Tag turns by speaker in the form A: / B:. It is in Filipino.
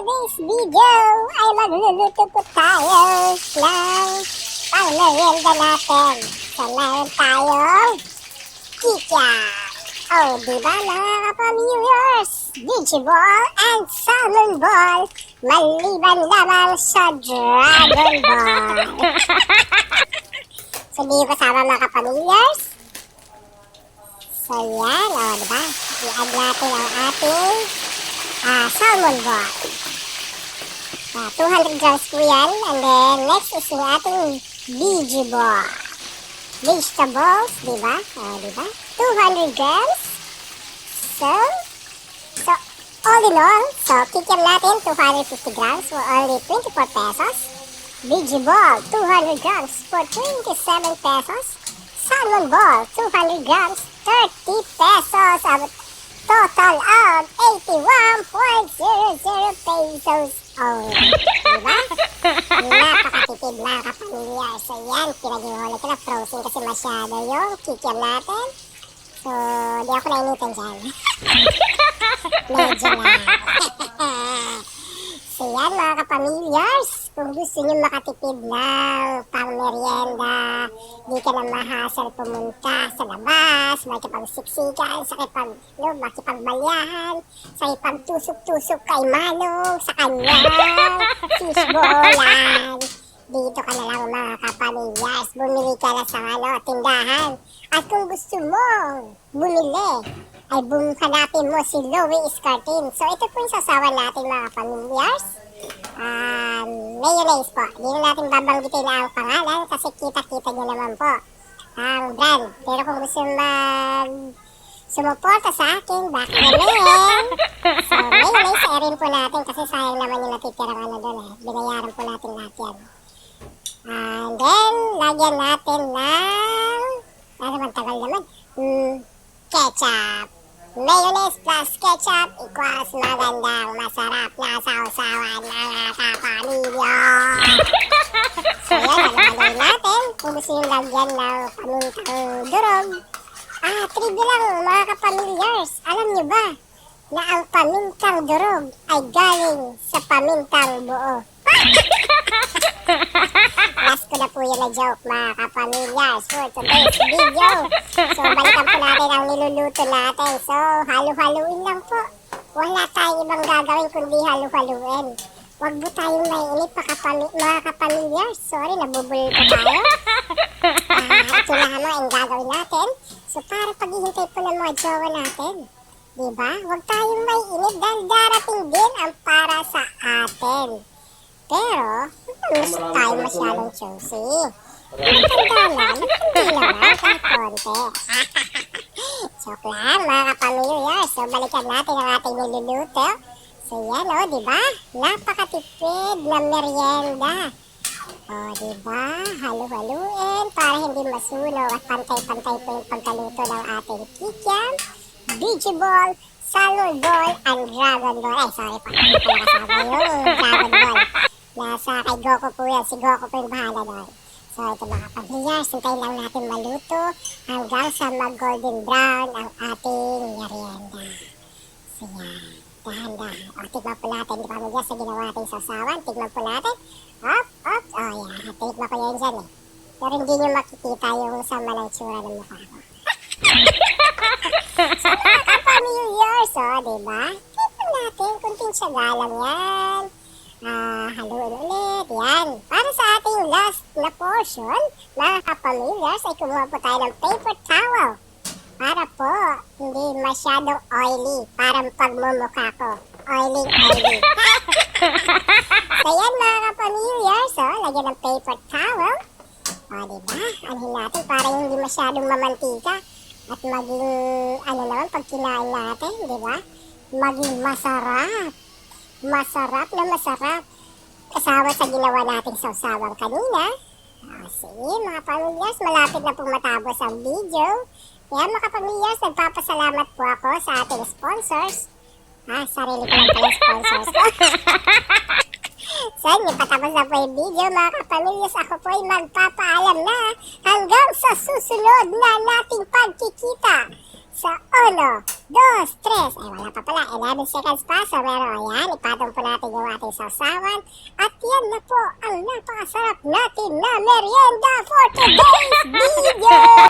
A: today's video ay magluluto po tayo ng pangmerienda natin. So, meron tayong kikya. Oh, di ba mga kapamilyers? Digiball and salmon ball. Maliban lamang sa Dragon Ball. so, di ko kasama mga kapamilyers. So, yan. O, di ba? I-add natin ang ating ah, salmon ball. Ah, 200 grams po yan. And then, next is yung ating ball. Vegetables, di ba? O, di ba? 200 grams. So, so, all in all, so, kikiam natin 250 grams for only 24 pesos. Ball, 200 grams for 27 pesos. Salmon ball, 200 grams, 30 pesos. Total of 81.00 pesos. Oh, diba? Napakatipid mga kapamilya. So yan, pinag-ihuli ko na frozen kasi masyado yung kikiam natin. So, di ako nainitan dyan. Medyo lang. so yan mga kapamilyars, kung gusto nyo makatipid ng pang-merienda, di ka na mahasal pumunta sa labas, makipagsiksikan, sa kipag, no, makipagbalyahan, sa ipagtusok-tusok kay Manong, sa kanyang fishballan. Dito ka na lang mga kapamilyas, bumili ka na sa ano, tindahan. At kung gusto mo bumili, ay bum hanapin mo si Louie Escartin. So ito po yung sasawa natin mga pamilyas. Um, mayonnaise po. Hindi na natin babanggitin ang pangalan kasi kita-kita nyo naman po ang brand. Pero kung gusto mag sumuporta sa akin, baka naman. So, mayonnaise, airin po natin kasi sayang naman yung natitirang ano doon eh. Binayaran po natin lahat yan. And then, lagyan natin ng, ano man tagal naman, mm, ketchup. Mayonnaise plus ketchup equals magandang masarap na sausawan mga kapamilya. So yan, nalagay natin. Kung gusto yung lagyan ng pamintang durog. Ah, trivia lang mga kapamilyars. Alam nyo ba na ang pamintang durog ay galing sa pamintang buo? Last ko na po yun na joke mga kapamilyas for today's video. So balikan po natin ang niluluto natin. So halu-haluin lang po. Wala tayong ibang gagawin kundi halu-haluin. Huwag po tayong naiinip mga kapamilyas. Sorry, nabubul pa tayo. Ah, ito na ano ang gagawin natin. So para paghihintay po ng mga jowa natin. Diba? Huwag tayong maiinip dahil darating din ang para sa atin. Pero, gusto tayo masyadong choosy. Matanda lang, hindi naman, kahit konti. Joke lang, mga kapamilya. So, balikan natin ang ating niluluto. So, yan o, di ba? Napakatipid na merienda. O, di ba? Halu-haluin para hindi masunog at pantay-pantay po yung pagkaluto ng ating kikiam, Beachy Ball, Salmon Ball, and Dragon Ball. Ay, sorry pa. Hindi ko nakasama yung Goku po yan. Si Goku po yung bahala doon. So ito mga pamilya, sintayin lang natin maluto hanggang sa mag-golden brown ang ating merienda. So yan, dahan-dahan. O, tignan po natin, di pamilya, sa ginawa natin sasawan. Tignan po natin. Op, op, o oh, yan, tignan ko yan dyan eh. Pero hindi nyo makikita yung sama ng tsura ng mukha ko. so mga kapamilyers, o, di ba? Tignan natin, kunting siyaga lang yan. Ah, haluin ulit. Yan. Para sa ating last na portion, mga kapamilyas, ay kumuha po tayo ng paper towel. Para po, hindi masyadong oily. Parang pagmumukha ko. Oily, oily. so yan mga kapamilyas, oh, lagyan ng paper towel. O, diba? Anhin natin para hindi masyadong mamantika. At maging, ano naman, pag kinain natin, diba? Maging masarap masarap na masarap. Kasama sa ginawa nating sausawan kanina. Ah, sige mga pamilyas, malapit na pong matapos ang video. Kaya mga pamilyas, nagpapasalamat po ako sa ating sponsors. Ah, sarili ko lang pala sponsors ko. so, yun, patapos na po yung video mga kapamilyas. Ako po ay magpapaalam na hanggang sa susunod na nating pagkikita sa Ono dos, tres. Ay, wala pa pala. 11 seconds pa. So, meron, ayan. Ipatong po natin yung ating sausawan. At yan na po ang napakasarap natin na merienda for today's video!